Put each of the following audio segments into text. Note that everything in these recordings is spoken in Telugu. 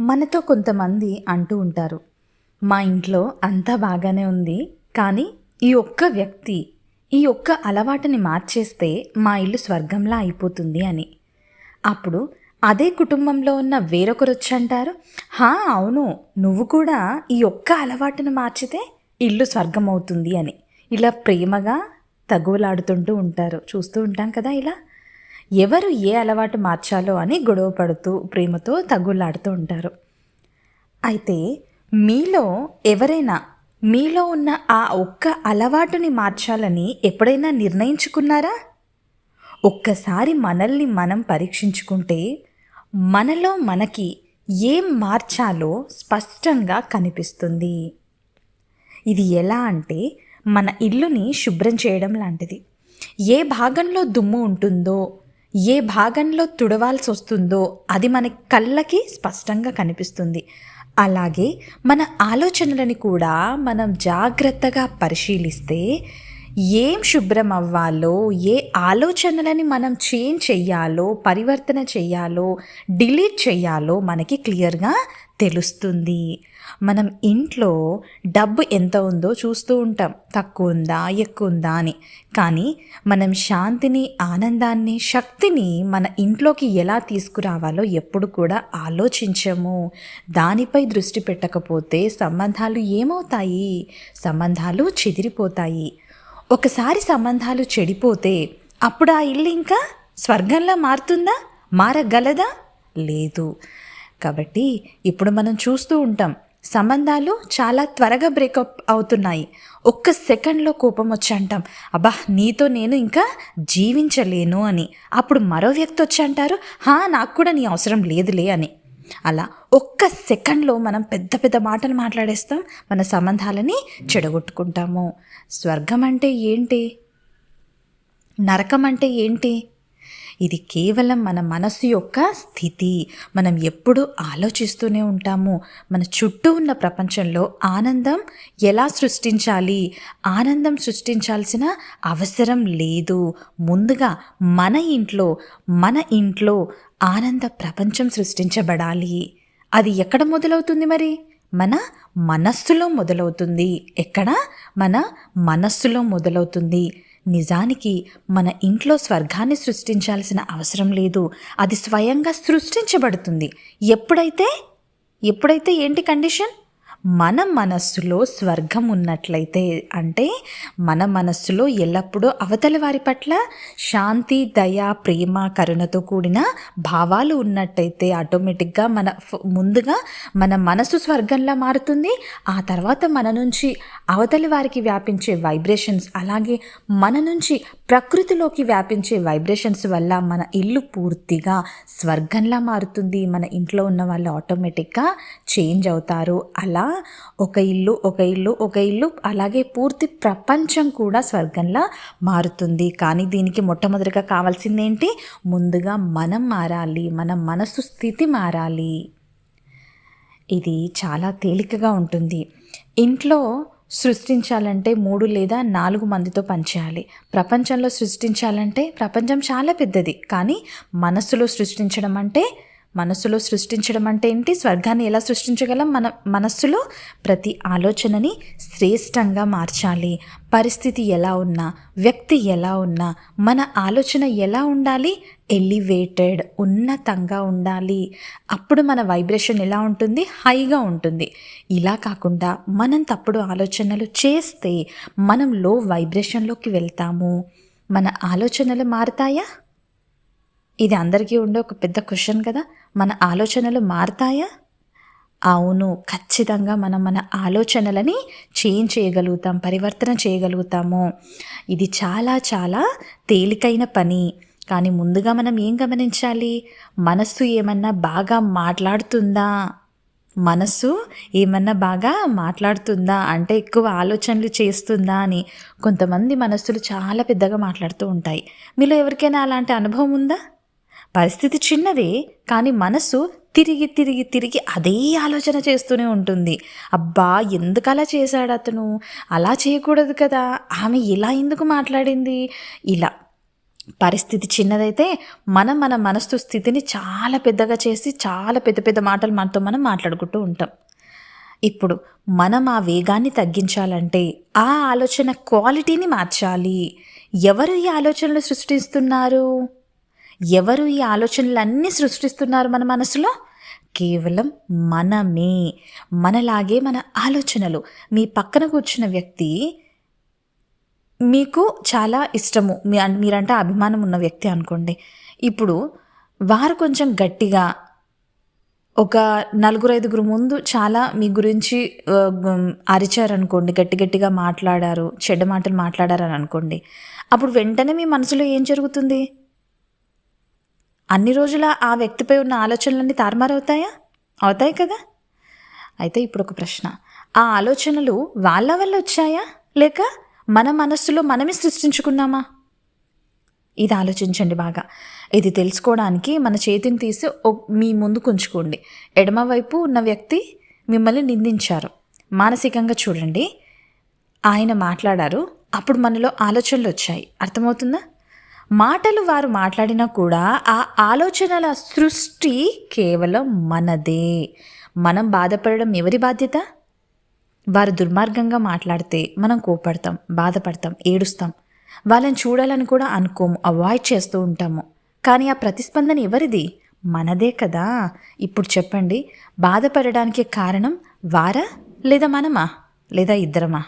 మనతో కొంతమంది అంటూ ఉంటారు. మా ఇంట్లో అంతా బాగానే ఉంది. కానీ ఈ ఒక్క వ్యక్తి ఈ ఒక్క అలవాటుని మార్చేస్తే మా ఇల్లు స్వర్గంలా అయిపోతుంది అని. అప్పుడు అదే కుటుంబంలో ఉన్న వేరొకరు వచ్చి అంటారు హా అవును నువ్వు కూడా ఈ ఒక్క అలవాటును మార్చితే ఇల్లు స్వర్గం అవుతుంది అని. ఇలా ప్రేమగా తగువలాడుతుంటూ ఉంటారు. చూస్తూ ఉంటాం కదా ఇలా. ఎవరు ఏ అలవాటు మార్చాలో అని గొడవ పడుతూ ప్రేమతో తగులాడుతూ ఉంటారు. అయితే మీలో ఎవరైనా మీలో ఉన్న ఆ ఒక్క అలవాటుని మార్చాలని ఎప్పుడైనా నిర్ణయించుకున్నారా? ఒక్కసారి మనల్ని మనం పరీక్షించుకుంటే మనలో మనకి ఏం మార్చాలో స్పష్టంగా కనిపిస్తుంది. ఇది ఎలా అంటే మన ఇల్లుని శుభ్రం చేయడం లాంటిది. ఏ భాగంలో దుమ్ము ఉంటుందో ఏ భాగంలో తుడవాల్సి వస్తుందో అది మన కళ్ళకి స్పష్టంగా కనిపిస్తుంది. అలాగే మన ఆలోచనలని కూడా మనం జాగ్రత్తగా పరిశీలిస్తే ఏం శుభ్రం అవ్వాలో ఏ ఆలోచనలని మనం చేంజ్ చెయ్యాలో పరివర్తన చెయ్యాలో డిలీట్ చెయ్యాలో మనకి క్లియర్గా తెలుస్తుంది. మనం ఇంట్లో డబ్బు ఎంత ఉందో చూస్తూ ఉంటాం. తక్కువ ఉందా ఎక్కువ ఉందా అని. కానీ మనం శాంతిని ఆనందాన్ని శక్తిని మన ఇంట్లోకి ఎలా తీసుకురావాలో ఎప్పుడు కూడా ఆలోచించము. దానిపై దృష్టి పెట్టకపోతే సంబంధాలు ఏమవుతాయి? సంబంధాలు చెదిరిపోతాయి. ఒకసారి సంబంధాలు చెడిపోతే అప్పుడు ఆ ఇల్లు ఇంకా స్వర్గంలా మారుతుందా? మారగలదా? లేదు. కాబట్టి ఇప్పుడు మనం చూస్తూ ఉంటాం. సంబంధాలు చాలా త్వరగా బ్రేకప్ అవుతున్నాయి. ఒక్క సెకండ్లో కోపం వచ్చి అంటాం అబ్బా నీతో నేను ఇంకా జీవించలేను అని. అప్పుడు మరో వ్యక్తి వచ్చి అంటారు హా నాకు కూడా నీ అవసరం లేదులే అని. అలా ఒక్క సెకండ్లో మనం పెద్ద పెద్ద మాటలు మాట్లాడేస్తాం మన సంబంధాలని చెడగొట్టుకుంటాము. స్వర్గం అంటే ఏంటి? నరకం అంటే ఏంటి? ఇది కేవలం మన మనసు యొక్క స్థితి. మనం ఎప్పుడూ ఆలోచిస్తూనే ఉంటాము. మన చుట్టూ ఉన్న ప్రపంచంలో ఆనందం ఎలా సృష్టించాలి? ఆనందం సృష్టించాల్సిన అవసరం లేదు. ముందుగా మన ఇంట్లో మన ఇంట్లో ఆనంద ప్రపంచం సృష్టించబడాలి. అది ఎక్కడ మొదలవుతుంది మరి? మన మనస్సులో మొదలవుతుంది. ఎక్కడ? మన మనస్సులో మొదలవుతుంది. నిజానికి మన ఇంట్లో స్వర్గాన్ని సృష్టించాల్సిన అవసరం లేదు. అది స్వయంగా సృష్టించబడుతుంది. ఎప్పుడైతే? ఎప్పుడైతే ఏంటి కండిషన్? మన మనస్సులో స్వర్గం ఉన్నట్లయితే అంటే మన మనస్సులో ఎల్లప్పుడూ అవతలి వారి పట్ల శాంతి దయ ప్రేమ కరుణతో కూడిన భావాలు ఉన్నట్టయితే ఆటోమేటిక్గా మన ముందుగా మన మనసు స్వర్గంలా మారుతుంది. ఆ తర్వాత మన నుంచి అవతలి వారికి వ్యాపించే వైబ్రేషన్స్ అలాగే మన నుంచి ప్రకృతిలోకి వ్యాపించే వైబ్రేషన్స్ వల్ల మన ఇల్లు పూర్తిగా స్వర్గంలా మారుతుంది. మన ఇంట్లో ఉన్న వాళ్ళు ఆటోమేటిక్గా చేంజ్ అవుతారు. అలా ఒక ఇల్లు ఒక ఇల్లు ఒక ఇల్లు అలాగే పూర్తి ప్రపంచం కూడా స్వర్గంలా మారుతుంది. కానీ దీనికి మొట్టమొదటిగా కావాల్సింది ఏంటి ముందుగా మనం మారాలి మన మనసు స్థితి మారాలి. ఇది చాలా తేలికగా ఉంటుంది. ఇంట్లో సృష్టించాలంటే మూడు లేదా నాలుగు మందితో పనిచేయాలి. ప్రపంచంలో సృష్టించాలంటే ప్రపంచం చాలా పెద్దది. కానీ మనస్సులో సృష్టించడం అంటే మనస్సులో సృష్టించడం అంటే ఏంటి? స్వర్గాన్ని ఎలా సృష్టించగలం? మన మనస్సులో ప్రతి ఆలోచనని శ్రేష్టంగా మార్చాలి. పరిస్థితి ఎలా ఉన్నా వ్యక్తి ఎలా ఉన్నా మన ఆలోచన ఎలా ఉండాలి? ఎలివేటెడ్ ఉన్నతంగా ఉండాలి. అప్పుడు మన వైబ్రేషన్ ఎలా ఉంటుంది? హైగా ఉంటుంది. ఇలా కాకుండా మనం తప్పుడు ఆలోచనలు చేస్తే మనం లో వైబ్రేషన్లోకి వెళ్తాము. మన ఆలోచనలు మారుతాయా? ఇది అందరికీ ఉండే ఒక పెద్ద క్వశ్చన్ కదా. మన ఆలోచనలు మారుతాయా? అవును ఖచ్చితంగా మనం మన ఆలోచనలని చేంజ్ చేయగలుగుతాం పరివర్తన చేయగలుగుతాము. ఇది చాలా చాలా తేలికైన పని. కానీ ముందుగా మనం ఏం గమనించాలి? మనస్సు ఏమన్నా బాగా మాట్లాడుతుందా? మనస్సు ఏమన్నా బాగా మాట్లాడుతుందా? అంటే ఎక్కువ ఆలోచనలు చేస్తుందా అని. కొంతమంది మనస్సులు చాలా పెద్దగా మాట్లాడుతూ ఉంటాయి. మీలో ఎవరికైనా అలాంటి అనుభవం ఉందా? పరిస్థితి చిన్నదే కానీ మనసు తిరిగి తిరిగి తిరిగి అదే ఆలోచన చేస్తూనే ఉంటుంది. అబ్బా ఎందుకు అలా చేశాడు అతను? అలా చేయకూడదు కదా. ఆమె ఇలా ఎందుకు మాట్లాడింది? ఇలా. పరిస్థితి చిన్నదైతే మనం మన మనస్సు స్థితిని చాలా పెద్దగా చేసి చాలా పెద్ద పెద్ద మాటలు మనతో మనం మాట్లాడుకుంటూ ఉంటాం. ఇప్పుడు మనం ఆ వేగాన్ని తగ్గించాలంటే ఆ ఆలోచన క్వాలిటీని మార్చాలి. ఎవరు ఈ ఆలోచనలు సృష్టిస్తున్నారు? ఎవరు ఈ ఆలోచనలన్నీ సృష్టిస్తున్నారు మన మనసులో? కేవలం మనమే. మనలాగే మన ఆలోచనలు. మీ పక్కన కూర్చున్న వ్యక్తి మీకు చాలా ఇష్టము. మీ మీరంటే అభిమానం ఉన్న వ్యక్తి అనుకోండి. ఇప్పుడు వారు కొంచెం గట్టిగా ఒక నలుగురు ఐదుగురు ముందు చాలా మీ గురించి అరిచారనుకోండి. గట్టి గట్టిగా మాట్లాడారు చెడ్డ మాటలు మాట్లాడారని అనుకోండి అప్పుడు వెంటనే మీ మనసులో ఏం జరుగుతుంది? అన్ని రోజుల ఆ వ్యక్తిపై ఉన్న ఆలోచనలన్నీ తారుమారవుతాయా? అవుతాయి కదా? అయితే ఇప్పుడు ఒక ప్రశ్న. ఆ ఆలోచనలు వాళ్ళ వల్ల వచ్చాయా? లేక మన మనస్సులో మనమే సృష్టించుకున్నామా? ఇది ఆలోచించండి బాగా. ఇది తెలుసుకోవడానికి మన చేతిని తీసి మీ ముందుకు ఉంచుకోండి ఎడమవైపు ఉన్న వ్యక్తి మిమ్మల్ని నిందించారు. మానసికంగా చూడండి. ఆయన మాట్లాడారు. అప్పుడు మనలో ఆలోచనలు వచ్చాయి. అర్థమవుతుందా? మాటలు వారు మాట్లాడినా కూడా ఆ ఆలోచనల సృష్టి కేవలం మనదే. మనం బాధపడడం ఎవరి బాధ్యత? వారు దుర్మార్గంగా మాట్లాడితే మనం కోపడతాం బాధపడతాం ఏడుస్తాం. వాళ్ళని చూడాలని కూడా అనుకోము అవాయిడ్ చేస్తూ ఉంటాము. కానీ ఆ ప్రతిస్పందన ఎవరిది? మనదే కదా. ఇప్పుడు చెప్పండి బాధపడడానికి కారణం వారా లేదా మనమా లేదా ఇద్దరమా?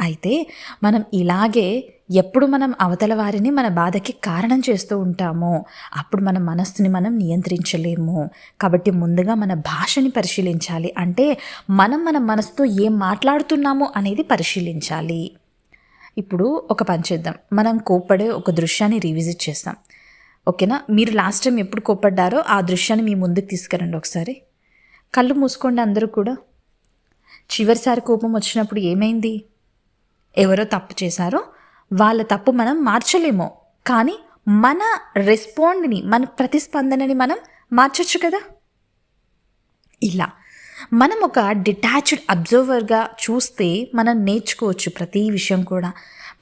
అయితే మనం ఇలాగే ఎప్పుడు మనం అవతల వారిని మన బాధకి కారణం చేస్తూ ఉంటామో అప్పుడు మన మనస్సుని మనం నియంత్రించలేము. కాబట్టి ముందుగా మన భాషని పరిశీలించాలి. అంటే మనం మన మనసుతో ఏం మాట్లాడుతున్నామో అనేది పరిశీలించాలి. ఇప్పుడు ఒక పని చేద్దాం. మనం కోప్పడే ఒక దృశ్యాన్ని రీవిజిట్ చేస్తాం. ఓకేనా? మీరు లాస్ట్ టైం ఎప్పుడు కోప్పడ్డారో ఆ దృశ్యాన్ని మీ ముందుకు తీసుకురండి ఒకసారి. కళ్ళు మూసుకోండి అందరూ కూడా. చివరిసారి కోపం వచ్చినప్పుడు ఏమైంది? ఎవరో తప్పు చేశారో వాళ్ళ తప్పు మనం మార్చలేమో. కానీ మన రెస్పాండ్ని మన ప్రతిస్పందనని మనం మార్చచ్చు కదా? ఇలా మనం ఒక డిటాచ్డ్ అబ్జర్వర్గా చూస్తే మనం నేర్చుకోవచ్చు ప్రతి విషయం కూడా.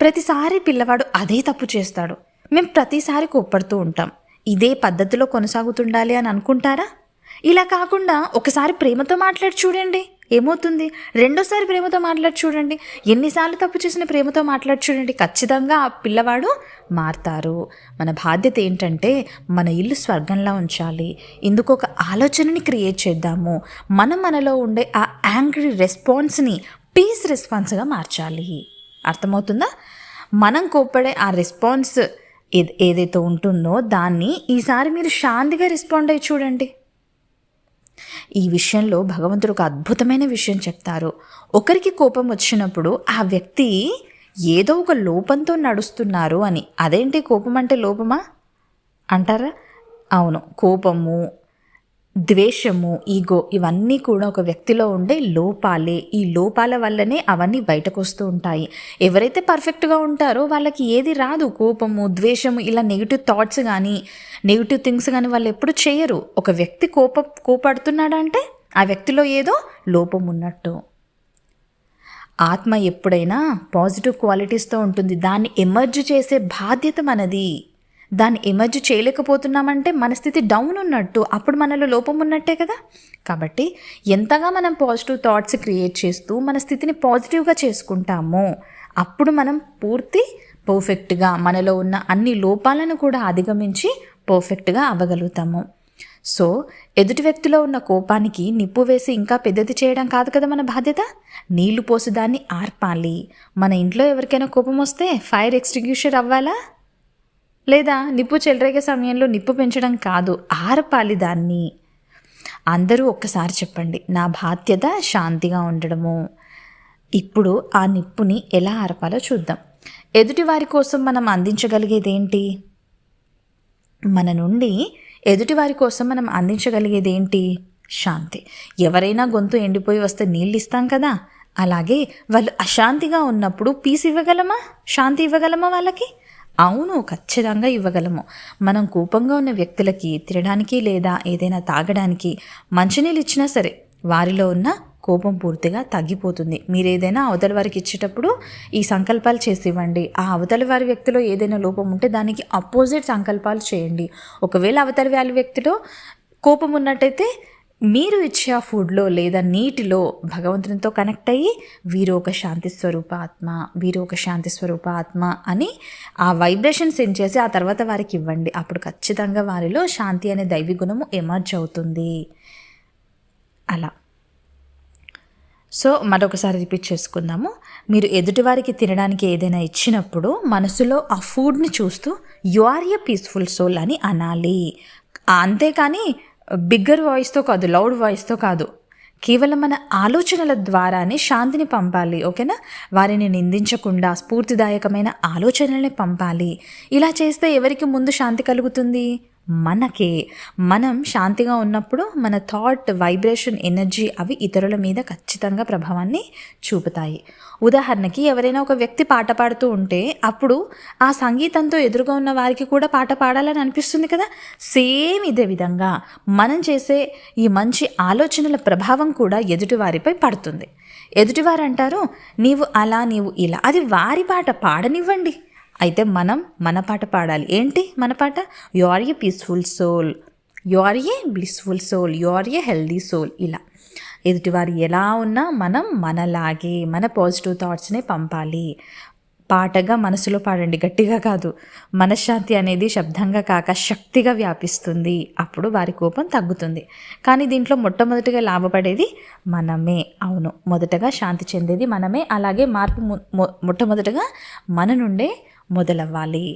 ప్రతిసారి పిల్లవాడు అదే తప్పు చేస్తాడు. మేము ప్రతిసారి కోప్పడుతూ ఉంటాం. ఇదే పద్ధతిలో కొనసాగుతుండాలి అని అనుకుంటారా? ఇలా కాకుండా ఒకసారి ప్రేమతో మాట్లాడి చూడండి. ఏమవుతుంది? రెండోసారి ప్రేమతో మాట్లాడి చూడండి. ఎన్నిసార్లు తప్పు చేసిన ప్రేమతో మాట్లాడి చూడండి. ఖచ్చితంగా ఆ పిల్లవాడు మారుతారు. మన బాధ్యత ఏంటంటే మన ఇల్లు స్వర్గంలా ఉంచాలి. ఇందుకు ఒక ఆలోచనని క్రియేట్ చేద్దాము. మనం మనలో ఉండే ఆ యాంగ్రీ రెస్పాన్స్ని పీస్ రెస్పాన్స్గా మార్చాలి. అర్థమవుతుందా? మనం కోప్పడే ఆ రెస్పాన్స్ ఏ ఏదైతే ఉంటుందో దాన్ని ఈసారి మీరు శాంతిగా రెస్పాండ్ అయ్యి చూడండి. ఈ విషయంలో భగవంతుడు ఒక అద్భుతమైన విషయం చెప్తారు. ఒకరికి కోపం వచ్చినప్పుడు ఆ వ్యక్తి ఏదో ఒక లోపంతో నడుస్తున్నారు అని. అదేంటి కోపం అంటే లోపమా? అంటారా? అవును కోపము ద్వేషము ఈగో ఇవన్నీ కూడా ఒక వ్యక్తిలో ఉండే లోపాలే. ఈ లోపాల వల్లనే అవన్నీ బయటకు వస్తూ ఉంటాయి. ఎవరైతే పర్ఫెక్ట్గా ఉంటారో వాళ్ళకి ఏది రాదు. కోపము ద్వేషము ఇలా నెగిటివ్ థాట్స్ కానీ నెగిటివ్ థింగ్స్ కానీ వాళ్ళు ఎప్పుడు చేయరు. ఒక వ్యక్తి కోప కోపడుతున్నాడంటే ఆ వ్యక్తిలో ఏదో లోపం ఉన్నట్టు. ఆత్మ ఎప్పుడైనా పాజిటివ్ క్వాలిటీస్తో ఉంటుంది. దాన్ని ఎమర్జ్ చేసే బాధ్యత మనది. దాన్ని ఎమర్జ్ చేయలేకపోతున్నామంటే మన స్థితి డౌన్ ఉన్నట్టు అప్పుడు మనలో లోపం ఉన్నట్టే కదా? కాబట్టి ఎంతగా మనం పాజిటివ్ థాట్స్ క్రియేట్ చేస్తూ మన స్థితిని పాజిటివ్గా చేసుకుంటామో అప్పుడు మనం పూర్తి పర్ఫెక్ట్గా మనలో ఉన్న అన్ని లోపాలను కూడా అధిగమించి పర్ఫెక్ట్గా అవ్వగలుగుతాము. సో ఎదుటి వ్యక్తిలో ఉన్న కోపానికి నిప్పు వేసి ఇంకా పెద్దది చేయడం కాదు కదా మన బాధ్యత? నీళ్ళు పోసి దాన్ని ఆర్పాలి. మన ఇంట్లో ఎవరికైనా కోపం వస్తే ఫైర్ ఎక్స్టింగ్యూషర్ అవ్వాలా? లేదా నిప్పు చెలరేగే సమయంలో నిప్పు పెంచడం కాదు ఆరపాలి దాన్ని. అందరూ ఒక్కసారి చెప్పండి నా బాధ్యత శాంతిగా ఉండడము. ఇప్పుడు ఆ నిప్పుని ఎలా ఆరపాలో చూద్దాం. ఎదుటి వారి కోసం మనం అందించగలిగేది ఏంటి మన నుండి ఎదుటివారి కోసం మనం అందించగలిగేది ఏంటి శాంతి. ఎవరైనా గొంతు ఎండిపోయి వస్తే నీళ్ళు ఇస్తాం కదా. అలాగే వాళ్ళు అశాంతిగా ఉన్నప్పుడు పీస్ ఇవ్వగలమా? శాంతి ఇవ్వగలమా వాళ్ళకి? అవును ఖచ్చితంగా ఇవ్వగలము. మనం కోపంగా ఉన్న వ్యక్తులకి తినడానికి లేదా ఏదైనా తాగడానికి మంచినీళ్ళు ఇచ్చినా సరే వారిలో ఉన్న కోపం పూర్తిగా తగ్గిపోతుంది. మీరు ఏదైనా అవతల వారికి ఇచ్చేటప్పుడు ఈ సంకల్పాలు చేసి ఇవ్వండి ఆ అవతల వారి వ్యక్తిలో ఏదైనా లోపం ఉంటే దానికి అపోజిట్ సంకల్పాలు చేయండి. ఒకవేళ అవతల వారి వ్యక్తిలో కోపం ఉన్నట్టయితే మీరు ఇచ్చే ఆ ఫుడ్లో లేదా నీటిలో భగవంతునితో కనెక్ట్ అయ్యి వీరు ఒక శాంతి స్వరూప ఆత్మ వీరు ఒక శాంతి స్వరూప ఆత్మ అని ఆ వైబ్రేషన్ సెండ్ చేసి ఆ తర్వాత వారికి ఇవ్వండి. అప్పుడు ఖచ్చితంగా వారిలో శాంతి అనే దైవీ గుణము ఎమర్జ్ అవుతుంది. అలా. సో మరొకసారి రిపీట్ చేసుకుందాము. మీరు ఎదుటివారికి తినడానికి ఏదైనా ఇచ్చినప్పుడు మనసులో ఆ ఫుడ్ని చూస్తూ you are a peaceful soul అని అనాలి. అంతేకాని బిగ్గర్ వాయిస్తో కాదు లౌడ్ వాయిస్తో కాదు. కేవలం మన ఆలోచనల ద్వారానే శాంతిని పంపాలి ఓకేనా? వారిని నిందించకుండా స్ఫూర్తిదాయకమైన ఆలోచనల్ని పంపాలి. ఇలా చేస్తే ఎవరికి ముందు శాంతి కలుగుతుంది? మనకే. మనం శాంతిగా ఉన్నప్పుడు మన థాట్ వైబ్రేషన్ ఎనర్జీ అవి ఇతరుల మీద ఖచ్చితంగా ప్రభావాన్ని చూపుతాయి. ఉదాహరణకి ఎవరైనా ఒక వ్యక్తి పాట పాడుతూ ఉంటే అప్పుడు ఆ సంగీతంతో ఎదురుగా ఉన్న వారికి కూడా పాట పాడాలని అనిపిస్తుంది కదా? సేమ్ ఇదే విధంగా మనం చేసే ఈ మంచి ఆలోచనల ప్రభావం కూడా ఎదుటివారిపై పడుతుంది. ఎదుటివారు అంటారు నీవు అలా నీవు ఇలా. అది వారి పాట పాడనివ్వండి. అయితే మనం మన పాట పాడాలి. ఏంటి మన పాట? You are a peaceful soul. You are a blissful soul. You are a healthy soul. ఇలా. ఎదుటివారు ఎలా ఉన్నా మనం మనలాగే మన పాజిటివ్ థాట్స్నే పంపాలి. పాటగా మనసులో పాడండి గట్టిగా కాదు. మనశ్శాంతి అనేది శబ్దంగా కాక శక్తిగా వ్యాపిస్తుంది. అప్పుడు వారి కోపం తగ్గుతుంది. కానీ దీంట్లో మొట్టమొదటిగా లాభపడేది మనమే. అవును మొదటగా శాంతి చెందేది మనమే. అలాగే మార్పు మొట్టమొదటగా మన నుండే మొదలవ్వాలి.